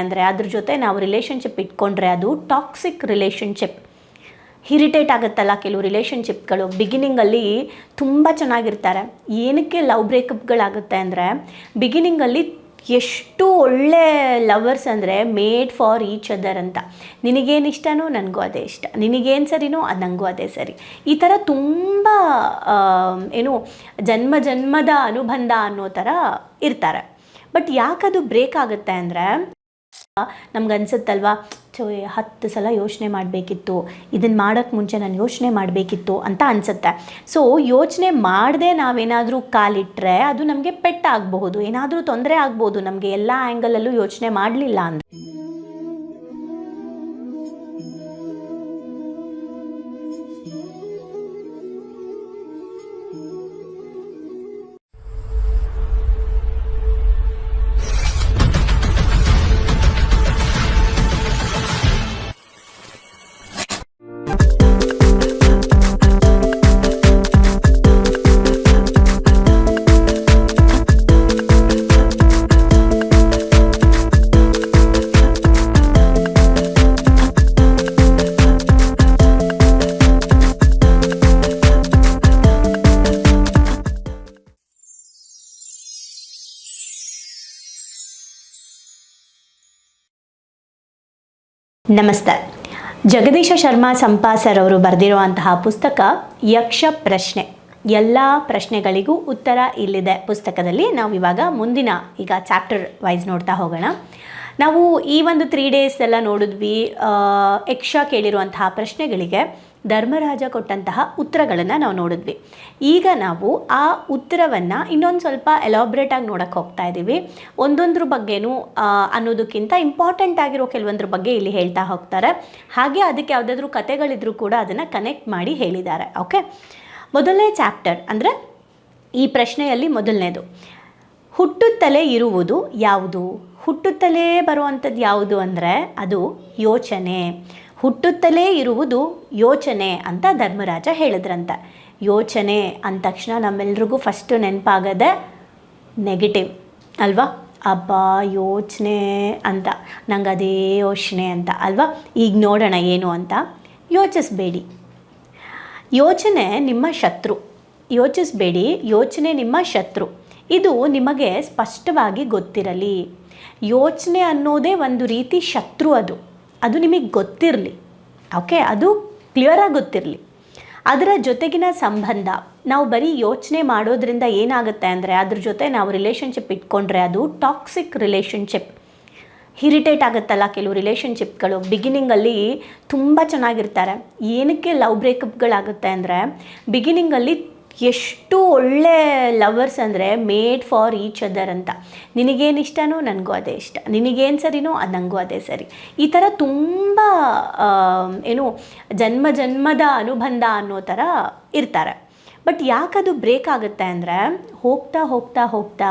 ಅಂದರೆ ಅದ್ರ ಜೊತೆ ನಾವು ರಿಲೇಷನ್ಶಿಪ್ ಇಟ್ಕೊಂಡ್ರೆ ಅದು ಟಾಕ್ಸಿಕ್ ರಿಲೇಷನ್ಶಿಪ್ ಹಿರಿಟೇಟ್ ಆಗುತ್ತಲ್ಲ ಕೆಲವು ರಿಲೇಷನ್ಶಿಪ್ಗಳು ಬಿಗಿನಿಂಗಲ್ಲಿ ತುಂಬ ಚೆನ್ನಾಗಿರ್ತಾರೆ. ಏನಕ್ಕೆ ಲವ್ ಬ್ರೇಕಪ್ಗಳಾಗುತ್ತೆ ಅಂದರೆ ಬಿಗಿನಿಂಗಲ್ಲಿ ಎಷ್ಟು ಒಳ್ಳೆ ಲವರ್ಸ್ ಅಂದರೆ ಮೇಡ್ ಫಾರ್ ಈಚ್ ಅದರ್ ಅಂತ. ನಿನಗೇನು ಇಷ್ಟನೋ ನನಗೂ ಅದೇ ಇಷ್ಟ. ನಿನಗೇನು ಸರಿನೋ ಅದು ನನಗೂ ಅದೇ ಸರಿ. ಈ ಥರ ತುಂಬ ಏನು ಜನ್ಮ ಜನ್ಮದ ಅನುಬಂಧ ಅನ್ನೋ ಥರ ಇರ್ತಾರೆ. ಬಟ್ ಯಾಕದು ಬ್ರೇಕ್ ಆಗುತ್ತೆ ಅಂದರೆ ನಮ್ಗೆ ಅನ್ಸುತ್ತಲ್ವಾ ಚೋ ಹತ್ತು ಸಲ ಯೋಚನೆ ಮಾಡಬೇಕಿತ್ತು ಇದನ್ನು ಮಾಡೋಕ್ಕೆ ಮುಂಚೆ ನಾನು ಯೋಚನೆ ಮಾಡಬೇಕಿತ್ತು ಅಂತ ಅನಿಸುತ್ತೆ. ಸೊ ಯೋಚನೆ ಮಾಡದೆ ನಾವೇನಾದರೂ ಕಾಲಿಟ್ಟರೆ ಅದು ನಮಗೆ ಪೆಟ್ಟಾಗಬಹುದು, ಏನಾದರೂ ತೊಂದರೆ ಆಗ್ಬೋದು ನಮಗೆ, ಎಲ್ಲ ಆ್ಯಂಗಲಲ್ಲೂ ಯೋಚನೆ ಮಾಡಲಿಲ್ಲ ಅಂದರೆ. ನಮಸ್ತೆ. ಜಗದೀಶ ಶರ್ಮಾ ಸಂಪಾಸರ್ ಅವರು ಬರೆದಿರುವಂತಹ ಪುಸ್ತಕ ಯಕ್ಷ ಪ್ರಶ್ನೆ. ಎಲ್ಲ ಪ್ರಶ್ನೆಗಳಿಗೂ ಉತ್ತರ ಇಲ್ಲಿದೆ ಪುಸ್ತಕದಲ್ಲಿ. ನಾವು ಇವಾಗ ಮುಂದಿನ ಈಗ ಚಾಪ್ಟರ್ ವೈಸ್ ನೋಡ್ತಾ ಹೋಗೋಣ. ನಾವು ಈ ಒಂದು ತ್ರೀ ಡೇಸ್ ಎಲ್ಲ ನೋಡಿದ್ವಿ. ಯಕ್ಷ ಕೇಳಿರುವಂತಹ ಪ್ರಶ್ನೆಗಳಿಗೆ. ಧರ್ಮರಾಜ ಕೊಟ್ಟಂತಹ ಉತ್ತರಗಳನ್ನು ನಾವು ನೋಡಿದ್ವಿ. ಈಗ ನಾವು ಆ ಉತ್ತರವನ್ನು ಇನ್ನೊಂದು ಸ್ವಲ್ಪ ಎಲಾಬ್ರೇಟಾಗಿ ನೋಡೋಕ್ಕೆ ಹೋಗ್ತಾ ಇದ್ದೀವಿ ಒಂದೊಂದ್ರ ಬಗ್ಗೆನು ಅನ್ನೋದಕ್ಕಿಂತ ಇಂಪಾರ್ಟೆಂಟ್ ಆಗಿರೋ ಕೆಲವೊಂದ್ರ ಬಗ್ಗೆ ಇಲ್ಲಿ ಹೇಳ್ತಾ ಹೋಗ್ತಾರೆ. ಹಾಗೆ ಅದಕ್ಕೆ ಯಾವುದಾದ್ರೂ ಕತೆಗಳಿದ್ರೂ ಕೂಡ ಅದನ್ನು ಕನೆಕ್ಟ್ ಮಾಡಿ ಹೇಳಿದ್ದಾರೆ. ಓಕೆ ಮೊದಲನೇ ಚಾಪ್ಟರ್ ಅಂದರೆ ಈ ಪ್ರಶ್ನೆಯಲ್ಲಿ ಮೊದಲನೇದು. ಹುಟ್ಟುತ್ತಲೇ ಇರುವುದು ಯಾವುದು? ಹುಟ್ಟುತ್ತಲೇ ಬರುವಂಥದ್ದು ಯಾವುದು ಅಂದರೆ ಅದು ಯೋಚನೆ. ಹುಟ್ಟುತ್ತಲೇ ಇರುವುದು ಯೋಚನೆ ಅಂತ ಧರ್ಮರಾಜ ಹೇಳಿದ್ರಂತ. ಯೋಚನೆ ಅಂದ ತಕ್ಷಣ ನಮ್ಮೆಲ್ರಿಗೂ ಫಸ್ಟು ನೆನಪಾಗದೆ ನೆಗೆಟಿವ್ ಅಲ್ವಾ? ಅಬ್ಬ, ಯೋಚನೆ ಅಂತ. ನಂಗೆ ಅದೇ ಯೋಚನೆ ಅಂತ. ಅಲ್ವಾ? ಈಗ ನೋಡೋಣ ಏನು ಅಂತ. ಯೋಚಿಸ್ಬೇಡಿ. ಯೋಚನೆ ನಿಮ್ಮ ಶತ್ರು. ಯೋಚಿಸಬೇಡಿ. ಯೋಚನೆ ನಿಮ್ಮ ಶತ್ರು. ಇದು ನಿಮಗೆ ಸ್ಪಷ್ಟವಾಗಿ ಗೊತ್ತಿರಲಿ. ಯೋಚನೆ ಅನ್ನೋದೇ ಒಂದು ರೀತಿ ಶತ್ರು ಅದು. ಅದು ನಿಮಗೆ ಗೊತ್ತಿರಲಿ ಓಕೆ ಅದು ಕ್ಲಿಯರಾಗಿ ಗೊತ್ತಿರಲಿ. ಅದರ ಜೊತೆಗಿನ ಸಂಬಂಧ, ನಾವು ಬರೀ ಯೋಚನೆ ಮಾಡೋದ್ರಿಂದ ಏನಾಗುತ್ತೆ ಅಂದರೆ, ಅದ್ರ ಜೊತೆ ನಾವು ರಿಲೇಷನ್ಶಿಪ್ ಇಟ್ಕೊಂಡ್ರೆ ಅದು ಟಾಕ್ಸಿಕ್ ರಿಲೇಷನ್ಶಿಪ್ ಹಿರಿಟೇಟ್ ಆಗುತ್ತಲ್ಲ ಕೆಲವು ರಿಲೇಷನ್ಶಿಪ್ಗಳು ಬಿಗಿನಿಂಗಲ್ಲಿ ತುಂಬ ಚೆನ್ನಾಗಿರ್ತಾರೆ. ಏನಕ್ಕೆ ಲವ್ ಬ್ರೇಕಪ್ಗಳಾಗುತ್ತೆ ಅಂದರೆ ಬಿಗಿನಿಂಗಲ್ಲಿ ಎಷ್ಟು ಒಳ್ಳೆ ಲವರ್ಸ್ ಅಂದರೆ ಮೇಡ್ ಫಾರ್ ಈಚ್ ಅದರ್ ಅಂತ. ನಿನಗೇನು ಇಷ್ಟನೋ ನನಗೂ ಅದೇ ಇಷ್ಟ. ನಿನಗೇನು ಸರಿನೋ ಅದು ನನಗೂ ಅದೇ ಸರಿ. ಈ ಥರ ತುಂಬ ಏನು ಜನ್ಮ ಜನ್ಮದ ಅನುಬಂಧ ಅನ್ನೋ ಥರ ಇರ್ತಾರೆ. ಬಟ್ ಯಾಕದು ಬ್ರೇಕ್ ಆಗುತ್ತೆ ಅಂದರೆ ಹೋಗ್ತಾ ಹೋಗ್ತಾ ಹೋಗ್ತಾ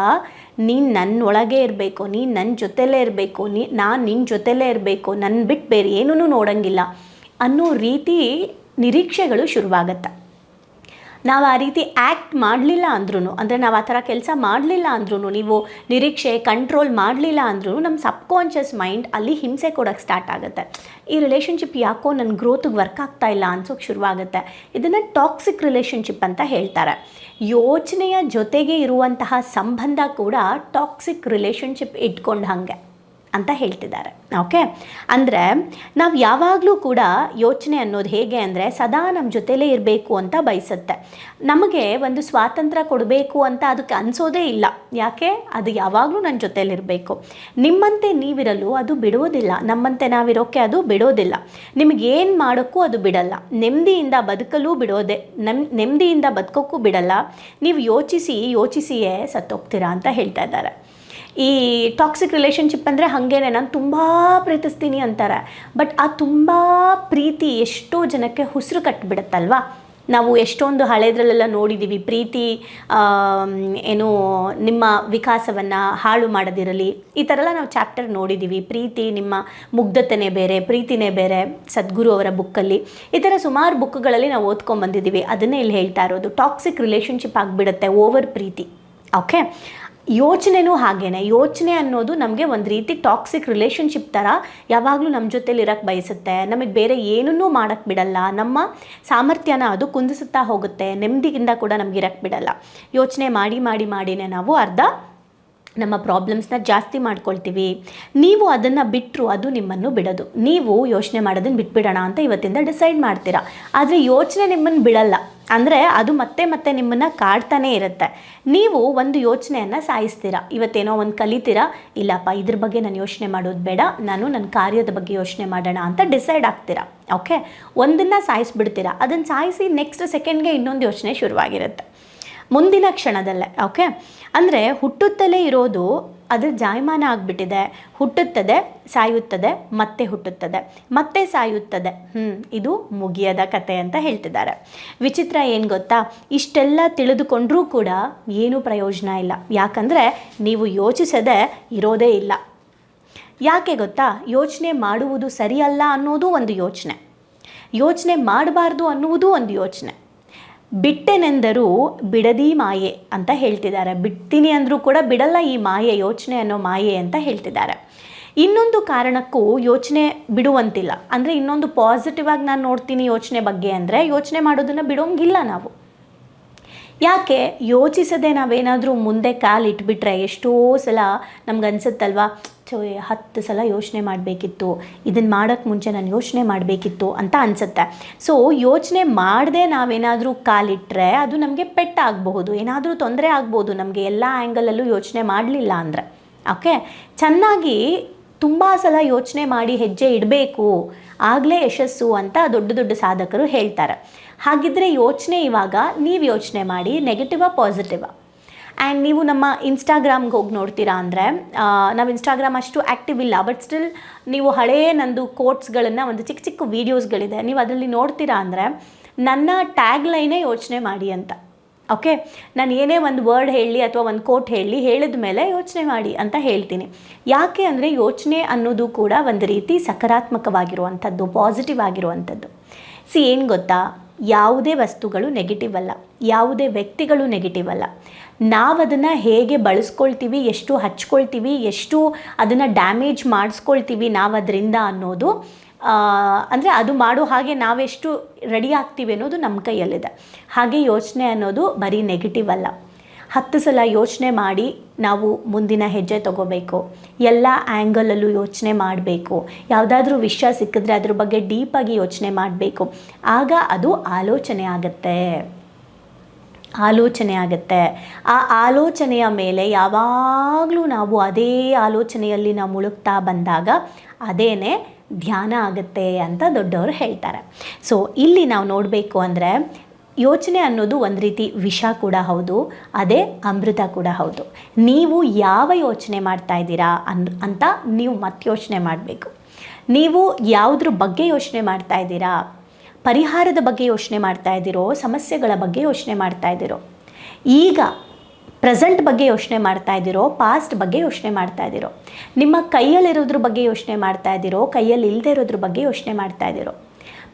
ನೀನು ನನ್ನ ಒಳಗೆ ಇರಬೇಕು, ನೀನು ನನ್ನ ಜೊತೆಲೇ ಇರಬೇಕು, ನೀ, ನಾನು ನಿನ್ನ ಜೊತೆಲೇ ಇರಬೇಕು ನನ್ನ ಬಿಟ್ಟು ಬೇರೆ ಏನೂ ನೋಡೋಂಗಿಲ್ಲ ಅನ್ನೋ ರೀತಿ ನಿರೀಕ್ಷೆಗಳು ಶುರುವಾಗತ್ತೆ. ನಾವು ಆ ರೀತಿ ಆ್ಯಕ್ಟ್ ಮಾಡಲಿಲ್ಲ ಅಂದ್ರೂ ಅಂದರೆ ನಾವು ಆ ಥರ ಕೆಲಸ ಮಾಡಲಿಲ್ಲ ಅಂದ್ರೂ ನೀವು ನಿರೀಕ್ಷೆ ಕಂಟ್ರೋಲ್ ಮಾಡಲಿಲ್ಲ ಅಂದ್ರೂ ನಮ್ಮ ಸಬ್ಕಾನ್ಷಿಯಸ್ ಮೈಂಡ್ ಅಲ್ಲಿ ಹಿಂಸೆ ಕೊಡೋಕ್ಕೆ ಸ್ಟಾರ್ಟ್ ಆಗುತ್ತೆ. ಈ ರಿಲೇಷನ್ಶಿಪ್ ಯಾಕೋ ನನ್ನ ಗ್ರೋತ್ಗೆ ವರ್ಕ್ ಆಗ್ತಾ ಇಲ್ಲ ಅನ್ಸೋಕ್ಕೆ ಶುರುವಾಗುತ್ತೆ. ಇದನ್ನು ಟಾಕ್ಸಿಕ್ ರಿಲೇಷನ್ಶಿಪ್ ಅಂತ ಹೇಳ್ತಾರೆ. ಯೋಚನೆಯ ಜೊತೆಗೆ ಇರುವಂತಹ ಸಂಬಂಧ ಕೂಡ ಟಾಕ್ಸಿಕ್ ರಿಲೇಷನ್ಶಿಪ್ ಇಟ್ಕೊಂಡು ಹಾಗೆ. ಅಂತ ಹೇಳ್ತಿದ್ದಾರೆ. ಓಕೆ ಅಂದರೆ ನಾವು ಯಾವಾಗಲೂ ಕೂಡ ಯೋಚನೆ ಅನ್ನೋದು ಹೇಗೆ ಅಂದರೆ ಸದಾ ನಮ್ಮ ಜೊತೆಲೇ ಇರಬೇಕು ಅಂತ ಬಯಸುತ್ತೆ. ನಮಗೆ ಒಂದು ಸ್ವಾತಂತ್ರ್ಯ ಕೊಡಬೇಕು ಅಂತ ಅದಕ್ಕೆ ಅನಿಸೋದೇ ಇಲ್ಲ. ಯಾಕೆ? ಅದು ಯಾವಾಗಲೂ ನನ್ನ ಜೊತೆಲಿರಬೇಕು ನಿಮ್ಮಂತೆ ನೀವಿರಲು ಅದು ಬಿಡೋದಿಲ್ಲ ನಮ್ಮಂತೆ ನಾವಿರೋಕ್ಕೆ ಅದು ಬಿಡೋದಿಲ್ಲ. ನಿಮಗೇನು ಮಾಡೋಕ್ಕೂ ಅದು ಬಿಡಲ್ಲ. ನೆಮ್ಮದಿಯಿಂದ ಬದುಕಲು ಬಿಡೋದೆ, ನಮ್, ನೆಮ್ಮದಿಯಿಂದ ಬದುಕೋಕ್ಕೂ ಬಿಡಲ್ಲ. ನೀವು ಯೋಚಿಸಿ ಯೋಚಿಸಿಯೇ ಸತ್ತೋಗ್ತೀರಾ ಅಂತ ಹೇಳ್ತಾ ಇದ್ದಾರೆ. ಈ ಟಾಕ್ಸಿಕ್ ರಿಲೇಷನ್ಶಿಪ್ ಅಂದರೆ ಹಾಗೇನೆ, ನಾನು ತುಂಬ ಪ್ರೀತಿಸ್ತೀನಿ ಅಂತಾರೆ. ಬಟ್ ಆ ತುಂಬ ಪ್ರೀತಿ ಎಷ್ಟೋ ಜನಕ್ಕೆ ಉಸಿರು ಕಟ್ಟಿಬಿಡುತ್ತಲ್ವಾ ನಾವು ಎಷ್ಟೊಂದು ಹಳೆದ್ರಲ್ಲೆಲ್ಲ ನೋಡಿದ್ದೀವಿ ಪ್ರೀತಿ ಏನು, ನಿಮ್ಮ ವಿಕಾಸವನ್ನು ಹಾಳು ಮಾಡದಿರಲಿ, ಈ ಥರ ಎಲ್ಲ ನಾವು ಚಾಪ್ಟರ್ ನೋಡಿದ್ದೀವಿ ಪ್ರೀತಿ ನಿಮ್ಮ ಮುಗ್ಧತೆನೇ ಬೇರೆ, ಪ್ರೀತಿನೇ ಬೇರೆ, ಸದ್ಗುರು ಅವರ ಬುಕ್ಕಲ್ಲಿ. ಈ ಥರ ಸುಮಾರು ಬುಕ್ಗಳಲ್ಲಿ ನಾವು ಓದ್ಕೊಂಡ್ಬಂದಿದ್ದೀವಿ ಅದನ್ನೇ ಇಲ್ಲಿ ಹೇಳ್ತಾ ಇರೋದು. ಟಾಕ್ಸಿಕ್ ರಿಲೇಷನ್ಶಿಪ್ ಆಗಿಬಿಡುತ್ತೆ ಓವರ್ ಪ್ರೀತಿ. ಓಕೆ ಯೋಚನೆನೂ ಹಾಗೇನೆ. ಯೋಚನೆ ಅನ್ನೋದು ನಮಗೆ ಒಂದು ರೀತಿ ಟಾಕ್ಸಿಕ್ ರಿಲೇಷನ್ಶಿಪ್ ಥರ ಯಾವಾಗಲೂ ನಮ್ಮ ಜೊತೆಲಿ ಇರೋಕ್ಕೆ ಬಯಸುತ್ತೆ. ನಮಗೆ ಬೇರೆ ಏನನ್ನೂ ಮಾಡೋಕ್ಕೆ ಬಿಡಲ್ಲ. ನಮ್ಮ ಸಾಮರ್ಥ್ಯನ ಅದು ಕುಂದಿಸುತ್ತಾ ಹೋಗುತ್ತೆ. ನೆಮ್ಮದಿಯಿಂದ ಕೂಡ ನಮ್ಗೆ ಇರೋಕ್ಕೆ ಬಿಡಲ್ಲ. ಯೋಚನೆ ಮಾಡಿ ಮಾಡಿ, ಮಾಡಿನೇ ನಾವು ಅರ್ಧ ನಮ್ಮ ಪ್ರಾಬ್ಲಮ್ಸ್ನ ಜಾಸ್ತಿ ಮಾಡ್ಕೊಳ್ತೀವಿ. ನೀವು ಅದನ್ನು ಬಿಟ್ಟರು ಅದು ನಿಮ್ಮನ್ನು ಬಿಡೋದು. ನೀವು ಯೋಚನೆ ಮಾಡೋದನ್ನು ಬಿಟ್ಬಿಡೋಣ ಅಂತ ಇವತ್ತಿಂದ ಡಿಸೈಡ್ ಮಾಡ್ತೀರಾ. ಆದರೆ ಯೋಚನೆ ನಿಮ್ಮನ್ನು ಬಿಡಲ್ಲ. ಅಂದರೆ ಅದು ಮತ್ತೆ ಮತ್ತೆ ನಿಮ್ಮನ್ನು ಕಾಡ್ತಾನೇ ಇರುತ್ತೆ. ನೀವು ಒಂದು ಯೋಚನೆಯನ್ನು ಸಾಯಿಸ್ತೀರಾ. ಇವತ್ತೇನೋ ಒಂದು ಕಲಿತೀರಾ. ಇಲ್ಲಪ್ಪ, ಇದ್ರ ಬಗ್ಗೆ ನಾನು ಯೋಚನೆ ಮಾಡೋದು ಬೇಡ. ನಾನು ನನ್ನ ಕಾರ್ಯದ ಬಗ್ಗೆ ಯೋಚನೆ ಮಾಡೋಣ ಅಂತ ಡಿಸೈಡ್ ಆಗ್ತೀರಾ. ಓಕೆ? ಒಂದನ್ನು ಸಾಯಿಸ್ಬಿಡ್ತೀರಾ. ಅದನ್ನು ಸಾಯಿಸಿ ನೆಕ್ಸ್ಟ್ ಸೆಕೆಂಡ್ಗೆ ಇನ್ನೊಂದು ಯೋಚನೆ ಶುರುವಾಗಿರುತ್ತೆ. ಮುಂದಿನ ಕ್ಷಣದಲ್ಲೇ, ಓಕೆ? ಅಂದರೆ ಹುಟ್ಟುತ್ತಲೇ ಇರೋದು ಅದು ಜಾಯಮಾನ ಆಗಿಬಿಟ್ಟಿದೆ. ಹುಟ್ಟುತ್ತದೆ, ಸಾಯುತ್ತದೆ, ಮತ್ತೆ ಹುಟ್ಟುತ್ತದೆ, ಮತ್ತೆ ಸಾಯುತ್ತದೆ. ಹ್ಞೂ ಇದು ಮುಗಿಯದ ಕತೆ ಅಂತ ಹೇಳ್ತಿದ್ದಾರೆ. ವಿಚಿತ್ರ ಏನು ಗೊತ್ತಾ? ಇಷ್ಟೆಲ್ಲ ತಿಳಿದುಕೊಂಡ್ರೂ ಕೂಡ ಏನೂ ಪ್ರಯೋಜನ ಇಲ್ಲ. ಯಾಕಂದರೆ ನೀವು ಯೋಚಿಸದೆ ಇರೋದೇ ಇಲ್ಲ. ಯಾಕೆ ಗೊತ್ತಾ? ಯೋಚನೆ ಮಾಡುವುದು ಸರಿಯಲ್ಲ ಅನ್ನೋದು ಒಂದು ಯೋಚನೆ. ಯೋಚನೆ ಮಾಡಬಾರ್ದು ಅನ್ನುವುದು ಒಂದು ಯೋಚನೆ. ಬಿಟ್ಟೆನೆಂದರೂ ಬಿಡದಿ ಮಾಯೆ ಅಂತ ಹೇಳ್ತಿದ್ದಾರೆ. ಬಿಡ್ತೀನಿ ಅಂದರೂ ಕೂಡ ಬಿಡಲ್ಲ ಈ ಮಾಯೆ, ಯೋಚನೆ ಅನ್ನೋ ಮಾಯೆ ಅಂತ ಹೇಳ್ತಿದ್ದಾರೆ. ಇನ್ನೊಂದು ಕಾರಣಕ್ಕೂ ಯೋಚನೆ ಬಿಡುವಂತಿಲ್ಲ. ಅಂದರೆ ಇನ್ನೊಂದು ಪಾಸಿಟಿವ್ ಆಗಿ ನಾನು ನೋಡ್ತೀನಿ ಯೋಚನೆ ಬಗ್ಗೆ ಅಂದರೆ ಯೋಚನೆ ಮಾಡೋದನ್ನು ಬಿಡೋಂಗಿಲ್ಲ ನಾವು. ಯಾಕೆ ಯೋಚಿಸದೆ ನಾವೇನಾದರೂ ಮುಂದೆ ಕಾಲು ಇಟ್ಬಿಟ್ರೆ ಎಷ್ಟೋ ಸಲ ನಮ್ಗೆ ಅನ್ಸುತ್ತಲ್ವಾ ಚೋ ಹತ್ತು ಸಲ ಯೋಚನೆ ಮಾಡಬೇಕಿತ್ತು ಇದನ್ನು ಮಾಡೋಕ್ಕೆ ಮುಂಚೆ ನಾನು ಯೋಚನೆ ಮಾಡಬೇಕಿತ್ತು ಅಂತ ಅನಿಸುತ್ತೆ. ಸೊ ಯೋಚನೆ ಮಾಡದೆ ನಾವೇನಾದರೂ ಕಾಲಿಟ್ಟರೆ ಅದು ನಮಗೆ ಪೆಟ್ಟಾಗಬಹುದು ಏನಾದರೂ ತೊಂದರೆ ಆಗ್ಬೋದು, ನಮಗೆ ಎಲ್ಲ ಆ್ಯಂಗಲಲ್ಲೂ ಯೋಚನೆ ಮಾಡಲಿಲ್ಲ ಅಂದರೆ. ಓಕೆ ಚೆನ್ನಾಗಿ ತುಂಬ ಸಲ ಯೋಚನೆ ಮಾಡಿ ಹೆಜ್ಜೆ ಇಡಬೇಕು, ಆಗಲೇ ಯಶಸ್ಸು ಅಂತ ದೊಡ್ಡ ದೊಡ್ಡ ಸಾಧಕರು ಹೇಳ್ತಾರೆ. ಹಾಗಿದ್ರೆ ಯೋಚನೆ ಇವಾಗ, ನೀವು ಯೋಚನೆ ಮಾಡಿ ನೆಗೆಟಿವ ಪಾಸಿಟಿವಾ ಆ್ಯಂಡ್ ನೀವು ನಮ್ಮ ಇನ್ಸ್ಟಾಗ್ರಾಮ್ಗೆ ಹೋಗಿ ನೋಡ್ತೀರಾ ಅಂದರೆ ನಾವು ಇನ್ಸ್ಟಾಗ್ರಾಮ್ ಅಷ್ಟು ಆ್ಯಕ್ಟಿವ್ ಇಲ್ಲ ಬಟ್ ಸ್ಟಿಲ್ ನೀವು ಹಳೆಯ ನಂದು ಕೋಟ್ಸ್ಗಳನ್ನು ಒಂದು ಚಿಕ್ಕ ಚಿಕ್ಕ ವೀಡಿಯೋಸ್ಗಳಿದೆ ನೀವು ಅದರಲ್ಲಿ ನೋಡ್ತೀರಾ ಅಂದರೆ, ನನ್ನ ಟ್ಯಾಗ್ ಲೈನೇ ಯೋಚನೆ ಮಾಡಿ ಅಂತ. ಓಕೆ ನಾನು ಏನೇ ಒಂದು ವರ್ಡ್ ಹೇಳಿ ಅಥವಾ ಒಂದು ಕೋಟ್ ಹೇಳಿ, ಹೇಳಿದ ಮೇಲೆ ಯೋಚನೆ ಮಾಡಿ ಅಂತ ಹೇಳ್ತೀನಿ. ಯಾಕೆ ಅಂದರೆ ಯೋಚನೆ ಅನ್ನೋದು ಕೂಡ ಒಂದು ರೀತಿ ಸಕಾರಾತ್ಮಕವಾಗಿರುವಂಥದ್ದು ಪಾಸಿಟಿವ್ ಆಗಿರುವಂಥದ್ದು. ಸಿ ಏನು ಗೊತ್ತಾ? ಯಾವುದೇ ವಸ್ತುಗಳು ನೆಗೆಟಿವ್ ಅಲ್ಲ. ಯಾವುದೇ ವ್ಯಕ್ತಿಗಳು ನೆಗೆಟಿವ್ ಅಲ್ಲ. ನಾವು ಅದನ್ನು ಹೇಗೆ ಬಳಸ್ಕೊಳ್ತೀವಿ, ಎಷ್ಟು ಹಚ್ಕೊಳ್ತೀವಿ, ಎಷ್ಟು ಅದನ್ನು ಡ್ಯಾಮೇಜ್ ಮಾಡಿಸ್ಕೊಳ್ತೀವಿ ನಾವು ಅದರಿಂದ ಅನ್ನೋದು ಅಂದರೆ ಅದು ಮಾಡೋ ಹಾಗೆ ನಾವೆಷ್ಟು ರೆಡಿ ಆಗ್ತೀವಿ ಅನ್ನೋದು ನಮ್ಮ ಕೈಯಲ್ಲಿದೆ. ಹಾಗೆ ಯೋಚನೆ ಅನ್ನೋದು ಬರೀ ನೆಗೆಟಿವ್ ಅಲ್ಲ. ಹತ್ತು ಸಲ ಯೋಚನೆ ಮಾಡಿ ನಾವು ಮುಂದಿನ ಹೆಜ್ಜೆ ತಗೋಬೇಕು. ಎಲ್ಲ ಆ್ಯಂಗಲಲ್ಲೂ ಯೋಚನೆ ಮಾಡಬೇಕು. ಯಾವುದಾದ್ರೂ ವಿಷಯ ಸಿಕ್ಕಿದ್ರೆ ಅದ್ರ ಬಗ್ಗೆ ಡೀಪಾಗಿ ಯೋಚನೆ ಮಾಡಬೇಕು. ಆಗ ಅದು ಆಲೋಚನೆ ಆಗುತ್ತೆ. ಆಲೋಚನೆ ಆಗುತ್ತೆ. ಆ ಆಲೋಚನೆಯ ಮೇಲೆ ಯಾವಾಗಲೂ ನಾವು ಅದೇ ಆಲೋಚನೆಯಲ್ಲಿ ನಾವು ಮುಳುಗ್ತಾ ಬಂದಾಗ ಅದೇನೇ ಧ್ಯಾನ ಆಗುತ್ತೆ ಅಂತ ದೊಡ್ಡವರು ಹೇಳ್ತಾರೆ. ಸೊ ಇಲ್ಲಿ ನಾವು ನೋಡಬೇಕು ಅಂದರೆ ಯೋಚನೆ ಅನ್ನೋದು ಒಂದು ರೀತಿ ವಿಷ ಕೂಡ ಹೌದು, ಅದೇ ಅಮೃತ ಕೂಡ ಹೌದು. ನೀವು ಯಾವ ಯೋಚನೆ ಮಾಡ್ತಾ ಇದ್ದೀರಾ ಅನ್, ಅಂತ ನೀವು ಮತ್ತೆ ಯೋಚನೆ ಮಾಡಬೇಕು. ನೀವು ಯಾವುದ್ರ ಬಗ್ಗೆ ಯೋಚನೆ ಮಾಡ್ತಾ ಇದ್ದೀರಾ, ಪರಿಹಾರದ ಬಗ್ಗೆ ಯೋಚನೆ ಮಾಡ್ತಾ ಇದ್ದೀರೋ, ಸಮಸ್ಯೆಗಳ ಬಗ್ಗೆ ಯೋಚನೆ ಮಾಡ್ತಾ ಇದ್ದೀರೋ, ಈಗ ಪ್ರೆಸೆಂಟ್ ಬಗ್ಗೆ ಯೋಚನೆ ಮಾಡ್ತಾ ಇದ್ದೀರೋ, ಪಾಸ್ಟ್ ಬಗ್ಗೆ ಯೋಚನೆ ಮಾಡ್ತಾ ಇದ್ದೀರೋ, ನಿಮ್ಮ ಕೈಯಲ್ಲಿರೋದ್ರ ಬಗ್ಗೆ ಯೋಚನೆ ಮಾಡ್ತಾ ಇದ್ದೀರೋ ಕೈಯಲ್ಲಿ ಇಲ್ಲದೆ ಇರೋದ್ರ ಬಗ್ಗೆ ಯೋಚನೆ ಮಾಡ್ತಾ ಇದ್ದೀರೋ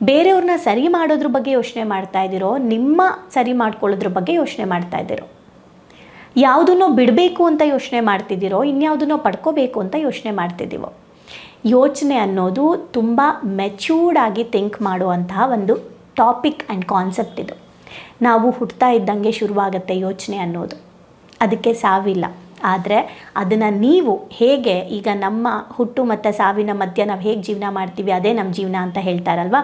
ಬೇರೆಯವ್ರನ್ನ ಸರಿ ಮಾಡೋದ್ರ ಬಗ್ಗೆ ಯೋಚನೆ ಮಾಡ್ತಾ ಇದ್ದೀರೋ, ನಿಮ್ಮ ಸರಿ ಮಾಡ್ಕೊಳ್ಳೋದ್ರ ಬಗ್ಗೆ ಯೋಚನೆ ಮಾಡ್ತಾ ಇದ್ದೀರೋ. ಯಾವುದನ್ನೋ ಬಿಡಬೇಕು ಅಂತ ಯೋಚನೆ ಮಾಡ್ತಿದ್ದೀರೋ, ಇನ್ಯಾವುದನ್ನೋ ಪಡ್ಕೋಬೇಕು ಅಂತ ಯೋಚನೆ ಮಾಡ್ತಿದ್ದೀವೋ. ಯೋಚನೆ ಅನ್ನೋದು ತುಂಬ ಮೆಚ್ಯೂರ್ಡ್ ಆಗಿ ಥಿಂಕ್ ಮಾಡುವಂತಹ ಒಂದು ಟಾಪಿಕ್ ಆ್ಯಂಡ್ ಕಾನ್ಸೆಪ್ಟ್ ಇದು. ನಾವು ಹುಟ್ತಾ ಇದ್ದಂಗೆ ಶುರುವಾಗುತ್ತೆ ಯೋಚನೆ ಅನ್ನೋದು. ಅದಕ್ಕೆ ಸಾವಿಲ್ಲ. ಆದರೆ ಅದನ್ನು ನೀವು ಹೇಗೆ ಈಗ ನಮ್ಮ ಹುಟ್ಟು ಮತ್ತು ಸಾವಿನ ಮಧ್ಯೆ ನಾವು ಹೇಗೆ ಜೀವನ ಮಾಡ್ತೀವಿ ಅದೇ ನಮ್ಮ ಜೀವನ ಅಂತ ಹೇಳ್ತಾರಲ್ವ?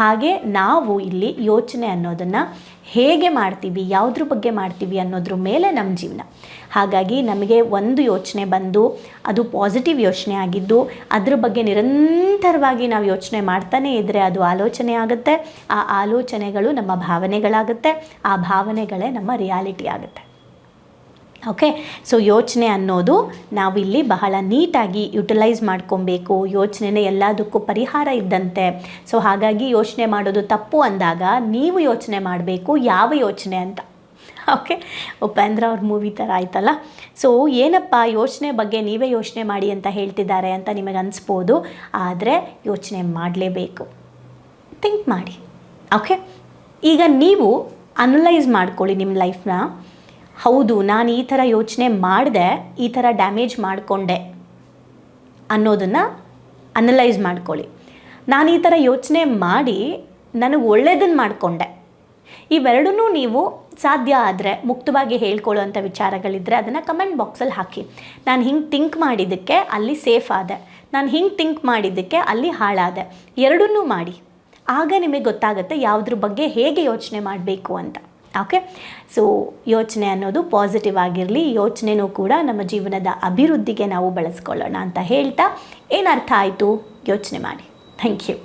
ಹಾಗೆ ನಾವು ಇಲ್ಲಿ ಯೋಚನೆ ಅನ್ನೋದನ್ನು ಹೇಗೆ ಮಾಡ್ತೀವಿ, ಯಾವುದ್ರ ಬಗ್ಗೆ ಮಾಡ್ತೀವಿ ಅನ್ನೋದ್ರ ಮೇಲೆ ನಮ್ಮ ಜೀವನ. ಹಾಗಾಗಿ ನಮಗೆ ಒಂದು ಯೋಚನೆ ಬಂದು ಅದು ಪಾಸಿಟಿವ್ ಯೋಚನೆ ಆಗಿದ್ದು ಅದ್ರ ಬಗ್ಗೆ ನಿರಂತರವಾಗಿ ನಾವು ಯೋಚನೆ ಮಾಡ್ತಾನೇ ಇದ್ದರೆ ಅದು ಆಲೋಚನೆ ಆಗುತ್ತೆ, ಆ ಆಲೋಚನೆಗಳು ನಮ್ಮ ಭಾವನೆಗಳಾಗುತ್ತೆ, ಆ ಭಾವನೆಗಳೇ ನಮ್ಮ ರಿಯಾಲಿಟಿ ಆಗುತ್ತೆ. ಓಕೆ ಸೊ ಯೋಚನೆ ಅನ್ನೋದು ನಾವಿಲ್ಲಿ ಬಹಳ ನೀಟಾಗಿ ಯುಟಿಲೈಸ್ ಮಾಡ್ಕೊಬೇಕು. ಯೋಚನೆನೇ ಎಲ್ಲದಕ್ಕೂ ಪರಿಹಾರ ಇದ್ದಂತೆ. ಸೊ ಹಾಗಾಗಿ ಯೋಚನೆ ಮಾಡೋದು ತಪ್ಪು ಅಂದಾಗ ನೀವು ಯೋಚನೆ ಮಾಡಬೇಕು, ಯಾವ ಯೋಚನೆ ಅಂತ. ಓಕೆ ಉಪೇಂದ್ರ ಅವ್ರ ಮೂವಿ ಥರ ಆಯ್ತಲ್ಲ? ಸೊ ಏನಪ್ಪ ಯೋಚನೆ ಬಗ್ಗೆ ನೀವೇ ಯೋಚನೆ ಮಾಡಿ ಅಂತ ಹೇಳ್ತಿದ್ದಾರೆ ಅಂತ ನಿಮಗೆ ಅನಿಸ್ಬೋದು. ಆದರೆ ಯೋಚನೆ ಮಾಡಲೇಬೇಕು. ಥಿಂಕ್ ಮಾಡಿ. ಓಕೆ ಈಗ ನೀವು ಅನಲೈಸ್ ಮಾಡ್ಕೊಳ್ಳಿ ನಿಮ್ಮ ಲೈಫ್ನ ಹೌದು, ನಾನು ಈ ಥರ ಯೋಚನೆ ಮಾಡಿದೆ, ಈ ಥರ ಡ್ಯಾಮೇಜ್ ಮಾಡಿಕೊಂಡೆ ಅನ್ನೋದನ್ನು ಅನಲೈಸ್ ಮಾಡ್ಕೊಳ್ಳಿ. ನಾನು ಈ ಥರ ಯೋಚನೆ ಮಾಡಿ ನನಗೆ ಒಳ್ಳೆಯದನ್ನು ಮಾಡಿಕೊಂಡೆ. ಇವೆರಡನ್ನೂ ನೀವು ಸಾಧ್ಯ ಆದರೆ, ಮುಕ್ತವಾಗಿ ಹೇಳ್ಕೊಳ್ಳೋವಂಥ ವಿಚಾರಗಳಿದ್ದರೆ ಅದನ್ನು ಕಮೆಂಟ್ ಬಾಕ್ಸಲ್ಲಿ ಹಾಕಿ. ನಾನು ಹಿಂಗೆ ಥಿಂಕ್ ಮಾಡಿದ್ದಕ್ಕೆ ಅಲ್ಲಿ ಸೇಫ್ ಆದೆ. ನಾನು ಹಿಂಗೆ ಥಿಂಕ್ ಮಾಡಿದ್ದಕ್ಕೆ ಅಲ್ಲಿ ಹಾಳಾದೆ. ಎರಡನ್ನೂ ಮಾಡಿ. ಆಗ ನಿಮಗೆ ಗೊತ್ತಾಗುತ್ತೆ ಯಾವುದ್ರ ಬಗ್ಗೆ ಹೇಗೆ ಯೋಚನೆ ಮಾಡಬೇಕು ಅಂತ. ಓಕೆ ಸೊ ಯೋಚನೆ ಅನ್ನೋದು ಪಾಸಿಟಿವ್ ಆಗಿರಲಿ, ಯೋಚನೆನೂ ಕೂಡ ನಮ್ಮ ಜೀವನದ ಅಭಿವೃದ್ಧಿಗೆ ನಾವು ಬಳಸ್ಕೊಳ್ಳೋಣ ಅಂತ ಹೇಳ್ತಾ, ಏನು ಅರ್ಥ ಆಯಿತು? ಯೋಚನೆ ಮಾಡಿ. Thank you